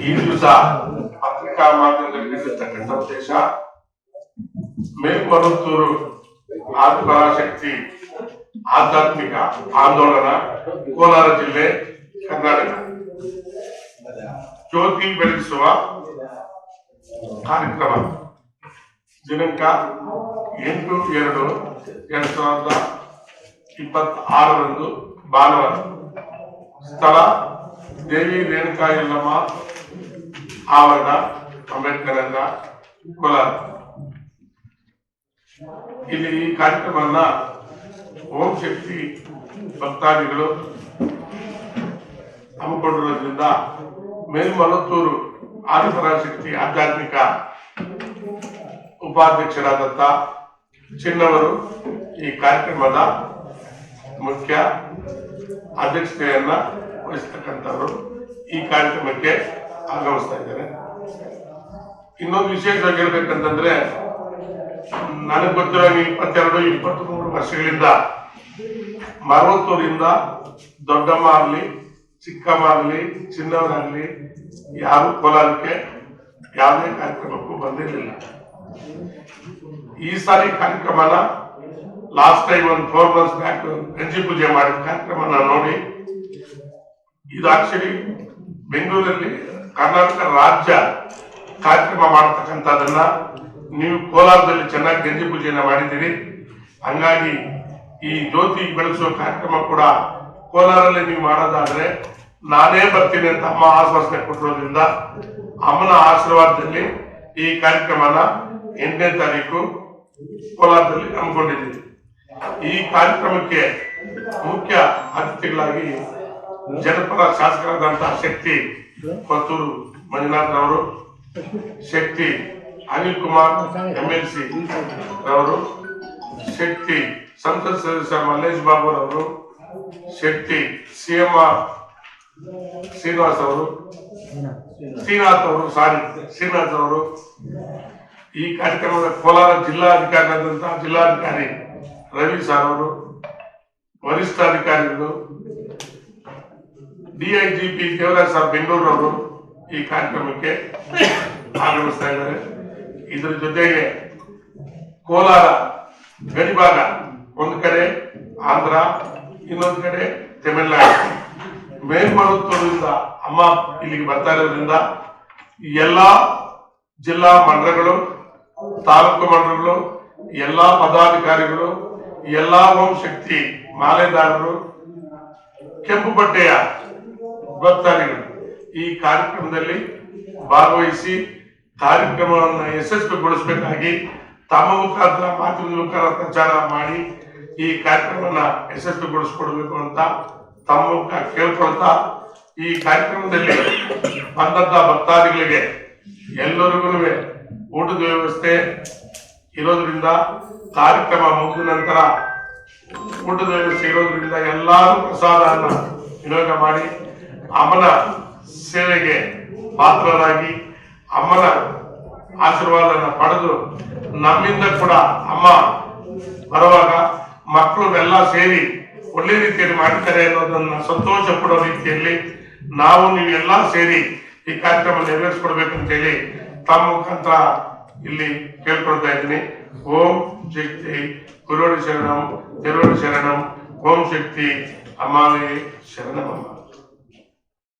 ಈ ದಿವಸ ಪತ್ರಿಕಾ ಮಾಧ್ಯಮದಲ್ಲಿ ನೀಡಿರ್ತಕ್ಕಂಥ ಉದ್ದೇಶ ಮೇಲ್ಮರುತ್ತೂರು ಆದಿಪರಾಶಕ್ತಿ ಆಧ್ಯಾತ್ಮಿಕ ಆಂದೋಲನ ಕೋಲಾರ ಜಿಲ್ಲೆ ಕರ್ನಾಟಕ ಜ್ಯೋತಿ ಬೆಳೆಸುವ ಕಾರ್ಯಕ್ರಮ ದಿನಾಂಕ ಎಂಟು ಎರಡು ಎರಡ್ ಸಾವಿರದ ಇಪ್ಪತ್ತಾರರಂದು ಭಾನುವಾರ ಸ್ಥಳ ದೇವಿ ರೇಣುಕಾ ಯಲ್ಲಮ್ಮ ಆವರಣ ಅಂಬೇಡ್ಕರ್ ನಗರ ಕೋಲಾರ. ಇಲ್ಲಿ ಈ ಕಾರ್ಯಕ್ರಮವನ್ನ ಓಂ ಶಕ್ತಿ ಭಕ್ತಾದಿಗಳು ಹಮ್ಮಿಕೊಂಡಿರೋದ್ರಿಂದ ಮೇಲ್ಮಲತ್ತೂರು ಆದಿಪರಾಶಕ್ತಿ ಆಧ್ಯಾತ್ಮಿಕ ಉಪಾಧ್ಯಕ್ಷರಾದಂತ ಚಿನ್ನವರು ಈ ಕಾರ್ಯಕ್ರಮದ ಮುಖ್ಯ ಅಧ್ಯಕ್ಷತೆಯನ್ನ ವಹಿಸ್ತಕ್ಕಂಥವ್ರು. ಈ ಕಾರ್ಯಕ್ರಮಕ್ಕೆ ಆಗಮಿಸ್ತಾ ಇದ್ದಾರೆ ಇನ್ನೊಂದು ವಿಶೇಷವಾಗಿ ಹೇಳ್ಬೇಕಂತಂದ್ರೆ ನನಗೆ ಗೊತ್ತಿರೋ ಇಪ್ಪತ್ತೆರಡು ಇಪ್ಪತ್ತ್ ಮೂರು ವರ್ಷಗಳಿಂದ ಮರವತ್ತೂರಿಂದ ದೊಡ್ಡಮ್ಮ ಆಗ್ಲಿ, ಚಿಕ್ಕಮ್ಮ ಆಗ್ಲಿ, ಚಿನ್ನವರಾಗ್ಲಿ, ಯಾರು ಕೋಲಾರಕ್ಕೆ ಯಾವುದೇ ಕಾರ್ಯಕ್ರಮಕ್ಕೂ ಬಂದಿರಲಿಲ್ಲ. ಈ ಸಾರಿ ಕಾರ್ಯಕ್ರಮನ ಲಾಸ್ಟ್ ಟೈಮ್ ಒಂದು ಫೋರ್ ಮಂತ್ಸ್ ಬ್ಯಾಕ್ ಗಂಜಿ ಪೂಜೆ ಮಾಡಿದ ಕಾರ್ಯಕ್ರಮನ ನೋಡಿ ಇದು ಆಕ್ಚುಲಿ ಬೆಂಗಳೂರಲ್ಲಿ ಕರ್ನಾಟಕ ರಾಜ್ಯ ಕಾರ್ಯಕ್ರಮ ಮಾಡತಕ್ಕಂಥದ್ದನ್ನ ನೀವು ಕೋಲಾರದಲ್ಲಿ ಚೆನ್ನಾಗಿ ಗಂಜಿ ಪೂಜೆಯನ್ನ ಮಾಡಿದ್ದೀರಿ. ಹಂಗಾಗಿ ಈ ಜ್ಯೋತಿ ಬೆಳೆಸುವ ಕಾರ್ಯಕ್ರಮ ಕೂಡ ಕೋಲಾರಲ್ಲಿ ನೀವು ಮಾಡೋದಾದ್ರೆ ನಾನೇ ಬರ್ತೀನಿ ಅಂತ ಅಮ್ಮ ಆಶ್ವಾಸನೆ ಕೊಟ್ಟಿರೋದ್ರಿಂದ ಅಮ್ಮನ ಆಶೀರ್ವಾದದಲ್ಲಿ ಈ ಕಾರ್ಯಕ್ರಮನ ಎಂಟನೇ ತಾರೀಕು ಕೋಲಾರದಲ್ಲಿ ಹಮ್ಮಿಕೊಂಡಿದ್ದೀವಿ. ಈ ಕಾರ್ಯಕ್ರಮಕ್ಕೆ ಮುಖ್ಯ ಅತಿಥಿಗಳಾಗಿ ಜನಪದ ಶಾಸಕರಾದಂತಹ ಶಕ್ತಿ ಕೊತ್ತೂರು ಮಂಜುನಾಥ್ ಅವರು ಶಕ್ತಿ Anil Kumar M L C ರವರು ಶಕ್ತಿ ಸಂಸತ್ ಸದಸ್ಯ ಮಲ್ಲೇಶ್ ಶೆಟ್ಟಿ ರವರು ಶಕ್ತಿ ಆರ್ ಶ್ರೀನಿವಾಸ್ ಅವರು ಶ್ರೀನಾಥ್ ಅವರು ಸಾರಿ, ಶ್ರೀನಾಥ್ ಅವರು ಈ ಕಾರ್ಯಕ್ರಮದ ಕೋಲಾರ ಜಿಲ್ಲಾಧಿಕಾರಿಯಾದಂತಹ ಜಿಲ್ಲಾಧಿಕಾರಿ ರವಿ ಸಾರ್ ಅವರು ವರಿಷ್ಠಾಧಿಕಾರಿಗಳು ಡಿಐಜಿಪಿ ದೇವರಾಜ್ ಸರ್ ಬೆಂಗಳೂರವರು ಈ ಕಾರ್ಯಕ್ರಮಕ್ಕೆ ಆಗಮಿಸ್ತಾ ಇದ್ದಾರೆ. ಇದರ ಜೊತೆಗೆ ಕೋಲಾರ, ಗಡಿಭಾಗ ಒಂದು ಕಡೆ, ಆಂಧ್ರ ಇನ್ನೊಂದು ಕಡೆ, ತಮಿಳ್ನಾಡು. ಮೇಲ್ಮರುತ್ತೂರಿಂದ ಅಮ್ಮ ಇಲ್ಲಿಗೆ ಬರ್ತಾ ಇರೋದ್ರಿಂದ ಎಲ್ಲಾ ಜಿಲ್ಲಾ ಮಂಡಲಗಳು, ತಾಲೂಕು ಮಂಡಲಗಳು, ಎಲ್ಲಾ ಪದಾಧಿಕಾರಿಗಳು, ಎಲ್ಲಾ ಓಂ ಶಕ್ತಿ ಮಾಲೆದಾರರು ಕೆಂಪು ಬಟ್ಟೆಯ ಭಕ್ತಾದಿಗಳು ಈ ಕಾರ್ಯಕ್ರಮದಲ್ಲಿ ಭಾಗವಹಿಸಿ ಕಾರ್ಯಕ್ರಮವನ್ನು ಯಶಸ್ವಿಗೊಳಿಸಬೇಕಾಗಿ ತಮ್ಮ ಮುಖಾಂತರ ಮಾತಿನ ಮುಖಾಂತರ ಪ್ರಚಾರ ಮಾಡಿ ಈ ಕಾರ್ಯಕ್ರಮವನ್ನ ಯಶಸ್ವಿಗೊಳಿಸ್ಕೊಡ್ಬೇಕು ಅಂತ ತಮ್ಮ ಮುಖ ಕೇಳ್ಕೊಳ್ತಾ ಈ ಕಾರ್ಯಕ್ರಮದಲ್ಲಿ ಬಂದಂತ ಭಕ್ತಾದಿಗಳಿಗೆ ಎಲ್ಲರಿಗೂ ಊಟದ ವ್ಯವಸ್ಥೆ ಇರೋದ್ರಿಂದ ಕಾರ್ಯಕ್ರಮ ಮುಗಿದ ನಂತರ ಊಟದ ವ್ಯವಸ್ಥೆ ಇರೋದ್ರಿಂದ ಎಲ್ಲರೂ ಪ್ರಸಾದವನ್ನು ವಿನಿಯೋಗ ಮಾಡಿ ಅಮ್ಮನ ಸೇವೆಗೆ ಪಾತ್ರರಾಗಿ ಅಮ್ಮನ ಆಶೀರ್ವಾದನ ಪಡೆದು ನಮ್ಮಿಂದ ಕೂಡ ಅಮ್ಮ ಬರುವಾಗ ಮಕ್ಕಳು ಎಲ್ಲ ಸೇರಿ ಒಳ್ಳೆ ರೀತಿಯಲ್ಲಿ ಮಾಡ್ತಾರೆ ಅನ್ನೋದನ್ನ ಸಂತೋಷ ಪಡೋ ರೀತಿಯಲ್ಲಿ ನಾವು ನೀವೆಲ್ಲ ಸೇರಿ ಈ ಕಾರ್ಯಕ್ರಮ ಅಂತ ಹೇಳಿ ತಮ್ಮ ಮುಖಾಂತರ ಇಲ್ಲಿ ಕೇಳ್ಕೊಳ್ತಾ ಇದ್ದೀನಿ. ಓಂ ಶಕ್ತಿ ಗುರುವಡಿ ಶರಣಂ ತಿರುವಡಿ ಶರಣಂ, ಓಂ ಶಕ್ತಿ ಅಮ್ಮಾವೇ ಶರಣಮಮ್ಮ.